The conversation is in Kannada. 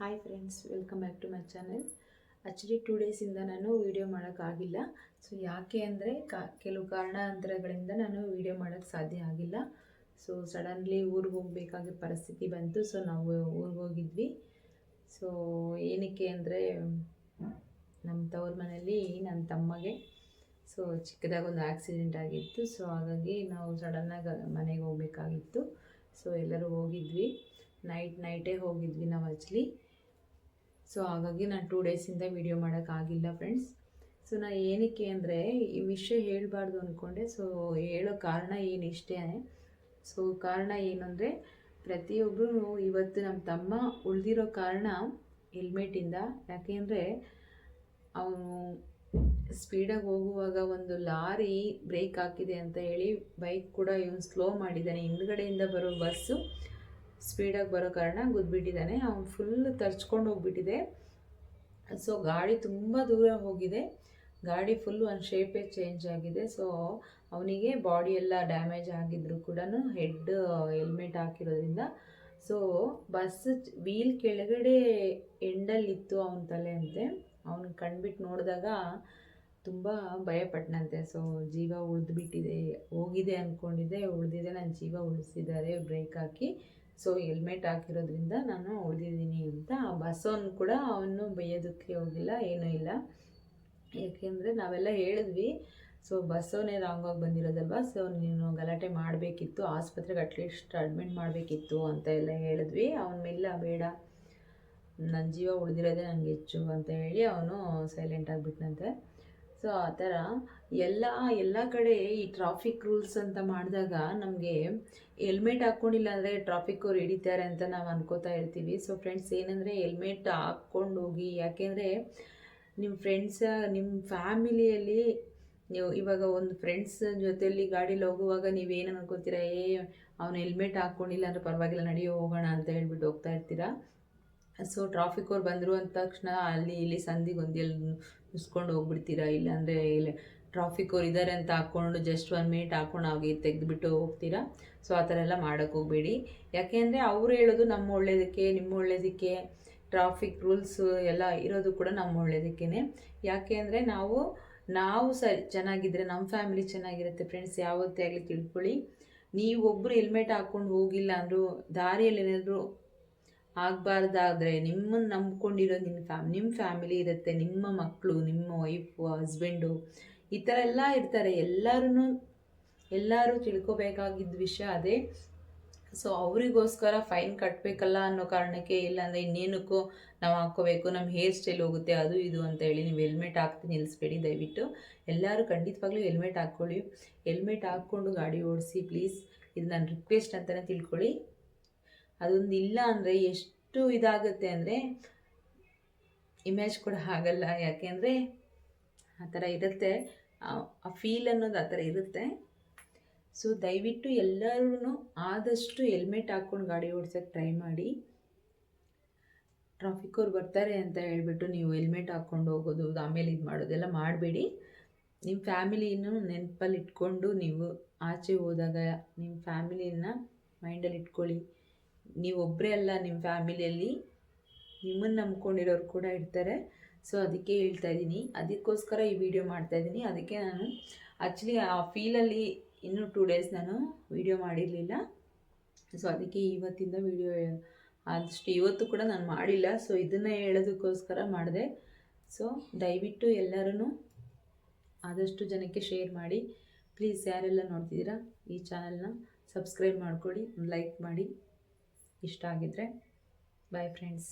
Hi friends welcome back to my channel actually two ಡೇಸಿಂದ ನಾನು ವೀಡಿಯೋ ಮಾಡೋಕ್ಕಾಗಿಲ್ಲ ಸೊ ಯಾಕೆ ಅಂದರೆ ಕಾ, ಕೆಲವು ಕಾರಣಾಂತರಗಳಿಂದ ನಾನು ವೀಡಿಯೋ ಮಾಡೋಕ್ಕೆ ಸಾಧ್ಯ ಆಗಿಲ್ಲ. ಸೊ ಸಡನ್ಲಿ ಊರಿಗೆ ಹೋಗಬೇಕಾಗಿ ಪರಿಸ್ಥಿತಿ ಬಂತು. ಸೊ ನಾವು ಊರಿಗೆ ಹೋಗಿದ್ವಿ. ಸೊ ಏನಕ್ಕೆ ಅಂದರೆ ನಮ್ಮ ತವ್ರ ಮನೆಯಲ್ಲಿ ನನ್ನ ತಮ್ಮಗೆ. ಸೊ ಚಿಕ್ಕದಾಗ ಒಂದು ಆಕ್ಸಿಡೆಂಟ್ ಆಗಿತ್ತು. ಸೊ ಹಾಗಾಗಿ ನಾವು ಸಡನ್ನಾಗಿ ಮನೆಗೆ ಹೋಗಬೇಕಾಗಿತ್ತು. ಸೊ ಎಲ್ಲರೂ ಹೋಗಿದ್ವಿ. ನೈಟ್ ನೈಟೇ ಹೋಗಿದ್ವಿ ನಾವು ಆ್ಯಕ್ಚುಲಿ ಸೊ ಹಾಗಾಗಿ ನಾನು ಟೂ ಡೇಸಿಂದ ವೀಡಿಯೋ ಮಾಡೋಕ್ಕಾಗಿಲ್ಲ ಫ್ರೆಂಡ್ಸ್ ಸೊ ನಾನು ಏನಕ್ಕೆ ಅಂದರೆ ಈ ವಿಷಯ ಹೇಳಬಾರ್ದು ಅಂದ್ಕೊಂಡೆ ಸೊ ಹೇಳೋ ಕಾರಣ ಏನು ಇಷ್ಟೇ. ಸೊ ಕಾರಣ ಏನು ಅಂದರೆ ಪ್ರತಿಯೊಬ್ಬರು ಇವತ್ತು ನಮ್ಮ ತಮ್ಮ ಉಳಿದಿರೋ ಕಾರಣ ಹೆಲ್ಮೆಟಿಂದ ಯಾಕೆಂದರೆ ಅವನು ಸ್ಪೀಡಾಗಿ ಹೋಗುವಾಗ ಒಂದು ಲಾರಿ ಬ್ರೇಕ್ ಹಾಕಿದೆ ಅಂತ ಹೇಳಿ ಬೈಕ್ ಕೂಡ ಇವನು ಸ್ಲೋ ಮಾಡಿದ್ದಾನೆ. ಹಿಂದ್ಗಡೆಯಿಂದ ಬರೋ ಬಸ್ಸು ಸ್ಪೀಡಾಗಿ ಬರೋ ಕಾರಣ ಗುದ್ಬಿಟ್ಟಿದ್ದಾನೆ. ಅವನು ಫುಲ್ ತರ್ಚ್ಕೊಂಡು ಹೋಗ್ಬಿಟ್ಟಿದೆ. ಸೊ ಗಾಡಿ ತುಂಬ ದೂರ ಹೋಗಿದೆ. ಗಾಡಿ ಫುಲ್ ಒಂದು ಶೇಪೇ ಚೇಂಜ್ ಆಗಿದೆ. ಸೊ ಅವನಿಗೆ ಬಾಡಿ ಎಲ್ಲ ಡ್ಯಾಮೇಜ್ ಆಗಿದ್ದರೂ ಕೂಡ ಹೆಡ್ ಹೆಲ್ಮೆಟ್ ಹಾಕಿರೋದ್ರಿಂದ. ಸೊ ಬಸ್ ವೀಲ್ ಕೆಳಗಡೆ ಎಂಡಲ್ಲಿತ್ತು ಅವನ ತಲೆ ಅಂತೆ ಅವನು ಕಣ್ಬಿಟ್ಟು ನೋಡಿದಾಗ ತುಂಬ ಭಯಪಟ್ಟನಂತೆ ಸೊ ಜೀವ ಉಳಿದ್ಬಿಟ್ಟಿದೆ, ಹೋಗಿದೆ ಅಂದ್ಕೊಂಡಿದ್ದೆ ಉಳಿದಿದೆ ನನ್ನ ಜೀವ ಉಳಿಸಿದ್ದಾರೆ ಬ್ರೇಕ್ ಹಾಕಿ. ಸೊ ಹೆಲ್ಮೆಟ್ ಹಾಕಿರೋದ್ರಿಂದ ನಾನು ಉಳಿದಿದ್ದೀನಿ ಅಂತ. ಆ ಬಸವನ್ ಕೂಡ ಅವನು ಬೈಯೋದಕ್ಕೆ ಹೋಗಿಲ್ಲ, ಏನೂ ಇಲ್ಲ. ಏಕೆಂದರೆ ನಾವೆಲ್ಲ ಹೇಳಿದ್ವಿ ಸೊ ರಾಂಗ್ ರಾಂಗಾಗಿ ಬಂದಿರೋದಲ್ವ? ಸೊ ನೀನು ಗಲಾಟೆ ಮಾಡಬೇಕಿತ್ತು, ಆಸ್ಪತ್ರೆಗೆ ಅಟ್ಲೀಸ್ಟ್ ಅಡ್ಮಿಟ್ ಮಾಡಬೇಕಿತ್ತು ಅಂತ ಎಲ್ಲ ಹೇಳಿದ್ವಿ. ಅವನ ಮೇಲೆ ಬೇಡ ನನ್ನ ಜೀವ ಉಳಿದಿರೋದೇ ನನಗೆ ಹೆಚ್ಚು ಅಂತ ಹೇಳಿ ಅವನು ಸೈಲೆಂಟ್ ಆಗಿಬಿಟ್ನಂತೆ ಸೊ ಆ ಥರ ಎಲ್ಲ ಎಲ್ಲ ಕಡೆ ಈ ಟ್ರಾಫಿಕ್ ರೂಲ್ಸ್ ಅಂತ ಮಾಡಿದಾಗ ನಮಗೆ ಹೆಲ್ಮೆಟ್ ಹಾಕ್ಕೊಂಡಿಲ್ಲ ಅಂದರೆ ಟ್ರಾಫಿಕ್ ಅವ್ರು ಹಿಡಿತಾರೆ ಅಂತ ನಾವು ಅನ್ಕೋತಾ ಇರ್ತೀವಿ. ಸೊ ಫ್ರೆಂಡ್ಸ್ ಏನಂದರೆ ಹೆಲ್ಮೆಟ್ ಹಾಕ್ಕೊಂಡು ಹೋಗಿ ಯಾಕೆಂದರೆ ನಿಮ್ಮ ಫ್ರೆಂಡ್ಸ ನಿಮ್ಮ ಫ್ಯಾಮಿಲಿಯಲ್ಲಿ ನೀವು ಇವಾಗ ಒಂದು ಫ್ರೆಂಡ್ಸ್ ಜೊತೆಯಲ್ಲಿ ಗಾಡೀಲಿ ಹೋಗುವಾಗ ನೀವೇನು ಅನ್ಕೋತೀರಾ, ಏ, ಅವನು ಹೆಲ್ಮೆಟ್ ಹಾಕ್ಕೊಂಡಿಲ್ಲ ಅಂದರೆ ಪರವಾಗಿಲ್ಲ, ನಡೆಯೋ ಹೋಗೋಣ ಅಂತ ಹೇಳ್ಬಿಟ್ಟು ಹೋಗ್ತಾ ಇರ್ತೀರಾ? ಸೊ ಟ್ರಾಫಿಕ್ ಅವ್ರು ಬಂದರು ಅಂದ ತಕ್ಷಣ ಅಲ್ಲಿ ಇಲ್ಲಿ ಸಂದಿಗೆ ಒಂದು ಎಲ್ಲಿ ಮುಸ್ಕೊಂಡು ಹೋಗ್ಬಿಡ್ತೀರಾ? ಇಲ್ಲಾಂದರೆ ಇಲ್ಲಿ ಟ್ರಾಫಿಕ್ ಅವ್ರು ಇದ್ದಾರೆ ಅಂತ ಹಾಕ್ಕೊಂಡು ಜಸ್ಟ್ ಒನ್ ಮಿನಿಟ್ ಹಾಕ್ಕೊಂಡು ಹೋಗಿ ತೆಗೆದುಬಿಟ್ಟು ಹೋಗ್ತೀರಾ? ಸೊ ಆ ಥರ ಎಲ್ಲ ಮಾಡೋಕ್ಕೆ ಹೋಗಬೇಡಿ. ಯಾಕೆಂದರೆ ಅವರು ಹೇಳೋದು ನಮ್ಮ ಒಳ್ಳೇದಕ್ಕೆ, ನಿಮ್ಮ ಒಳ್ಳೇದಕ್ಕೆ ಟ್ರಾಫಿಕ್ ರೂಲ್ಸು ಎಲ್ಲ ಇರೋದು ಕೂಡ ನಮ್ಮ ಒಳ್ಳೇದಕ್ಕೇ ಯಾಕೆ ಅಂದರೆ ನಾವು ನಾವು ಸರಿ ಚೆನ್ನಾಗಿದ್ದರೆ ನಮ್ಮ ಫ್ಯಾಮಿಲಿ ಚೆನ್ನಾಗಿರುತ್ತೆ ಫ್ರೆಂಡ್ಸ್ ಯಾವತ್ತೇ ಆಗಲಿ ತಿಳ್ಕೊಳ್ಳಿ. ನೀವು ಒಬ್ಬರು ಹೆಲ್ಮೆಟ್ ಹಾಕ್ಕೊಂಡು ಹೋಗಿಲ್ಲ ಅಂದರೂ, ದಾರಿಯಲ್ಲಿ ಏನಾದರೂ ಆಗಬಾರ್ದಾದ್ರೆ ನಿಮ್ಮನ್ನು ನಂಬ್ಕೊಂಡಿರೋ ನಿಮ್ಮ ಫ್ಯಾಮ್ ನಿಮ್ಮ ಫ್ಯಾಮಿಲಿ ಇರುತ್ತೆ, ನಿಮ್ಮ ಮಕ್ಕಳು ನಿಮ್ಮ ವೈಫು ಹಸ್ಬೆಂಡು ಈ ಥರ ಎಲ್ಲ ಇರ್ತಾರೆ. ಎಲ್ಲರೂ ಎಲ್ಲರೂ ತಿಳ್ಕೊಬೇಕಾಗಿದ್ದ ವಿಷಯ ಅದೇ. ಸೊ ಅವರಿಗೋಸ್ಕರ ಫೈನ್ ಕಟ್ಟಬೇಕಲ್ಲ ಅನ್ನೋ ಕಾರಣಕ್ಕೆ ಇಲ್ಲಾಂದರೆ ಇನ್ನೇನಕ್ಕೂ ನಾವು ಹಾಕ್ಕೋಬೇಕು ನಮ್ಮ ಹೇರ್ ಸ್ಟೈಲ್ ಹೋಗುತ್ತೆ, ಅದು ಇದು ಅಂತ ಹೇಳಿ ನೀವು ಹೆಲ್ಮೆಟ್ ಹಾಕ್ತಿ ನಿಲ್ಲಿಸ್ಬೇಡಿ ದಯವಿಟ್ಟು. ಎಲ್ಲರೂ ಖಂಡಿತವಾಗ್ಲೂ ಹೆಲ್ಮೆಟ್ ಹಾಕ್ಕೊಳ್ಳಿ. ಹೆಲ್ಮೆಟ್ ಹಾಕ್ಕೊಂಡು ಗಾಡಿ ಓಡಿಸಿ ಪ್ಲೀಸ್ ಇದು ನನ್ನ ರಿಕ್ವೆಸ್ಟ್ ಅಂತಲೇ ತಿಳ್ಕೊಳ್ಳಿ. ಅದೊಂದು ಇಲ್ಲ ಅಂದರೆ ಎಷ್ಟು ಇದಾಗುತ್ತೆ ಅಂದರೆ ಇಮೇಜ್ ಕೂಡ ಆಗಲ್ಲ. ಯಾಕೆಂದರೆ ಆ ಥರ ಇರುತ್ತೆ. ಆ ಫೀಲ್ ಅನ್ನೋದು ಆ ಥರ ಇರುತ್ತೆ. ಸೊ ದಯವಿಟ್ಟು ಎಲ್ಲರೂ ಆದಷ್ಟು ಹೆಲ್ಮೆಟ್ ಹಾಕ್ಕೊಂಡು ಗಾಡಿ ಓಡ್ಸೋಕ್ಕೆ ಟ್ರೈ ಮಾಡಿ. ಟ್ರಾಫಿಕ್ ಅವ್ರು ಬರ್ತಾರೆ ಅಂತ ಹೇಳಿಬಿಟ್ಟು ನೀವು ಹೆಲ್ಮೆಟ್ ಹಾಕ್ಕೊಂಡು ಹೋಗೋದು, ಆಮೇಲೆ ಇದು ಮಾಡೋದೆಲ್ಲ ಮಾಡಬೇಡಿ. ನಿಮ್ಮ ಫ್ಯಾಮಿಲಿನೂ ನೆನಪಲ್ಲಿ ಇಟ್ಕೊಂಡು ನೀವು ಆಚೆ ಹೋದಾಗ ನಿಮ್ಮ ಫ್ಯಾಮಿಲಿನ ಮೈಂಡಲ್ಲಿ ಇಟ್ಕೊಳ್ಳಿ. ನೀವೊಬ್ಬರೇ ಅಲ್ಲ ನಿಮ್ಮ ಫ್ಯಾಮಿಲಿಯಲ್ಲಿ. ನಿಮ್ಮನ್ನು ನಂಬ್ಕೊಂಡಿರೋರು ಕೂಡ ಇರ್ತಾರೆ. ಸೊ ಅದಕ್ಕೆ ಹೇಳ್ತಾ ಇದ್ದೀನಿ ಅದಕ್ಕೋಸ್ಕರ ಈ ವಿಡಿಯೋ ಮಾಡ್ತಾ ಇದ್ದೀನಿ ಅದಕ್ಕೆ ನಾನು ಆ್ಯಕ್ಚುಲಿ ಆ ಫೀಲಲ್ಲಿ ಇನ್ನೂ ಟೂ ಡೇಸ್ ನಾನು ವಿಡಿಯೋ ಮಾಡಿರಲಿಲ್ಲ. ಸೊ ಅದಕ್ಕೆ ಇವತ್ತಿಂದ ವಿಡಿಯೋ ಆದಷ್ಟು ಇವತ್ತು ಕೂಡ ನಾನು ಮಾಡಿಲ್ಲ. ಸೊ ಇದನ್ನು ಹೇಳೋದಕ್ಕೋಸ್ಕರ ಮಾಡಿದೆ. ಸೊ ದಯವಿಟ್ಟು ಎಲ್ಲರೂ ಆದಷ್ಟು ಜನಕ್ಕೆ ಶೇರ್ ಮಾಡಿ. ಪ್ಲೀಸ್ ಯಾರೆಲ್ಲ ನೋಡ್ತಿದ್ದೀರಾ ಈ ಚಾನಲ್ನ ಸಬ್ಸ್ಕ್ರೈಬ್ ಮಾಡ್ಕೊಳ್ಳಿ ಲೈಕ್ ಮಾಡಿ. ಇಷ್ಟ ಆಗಿದ್ದರೆ ಬಾಯ್ ಫ್ರೆಂಡ್ಸ್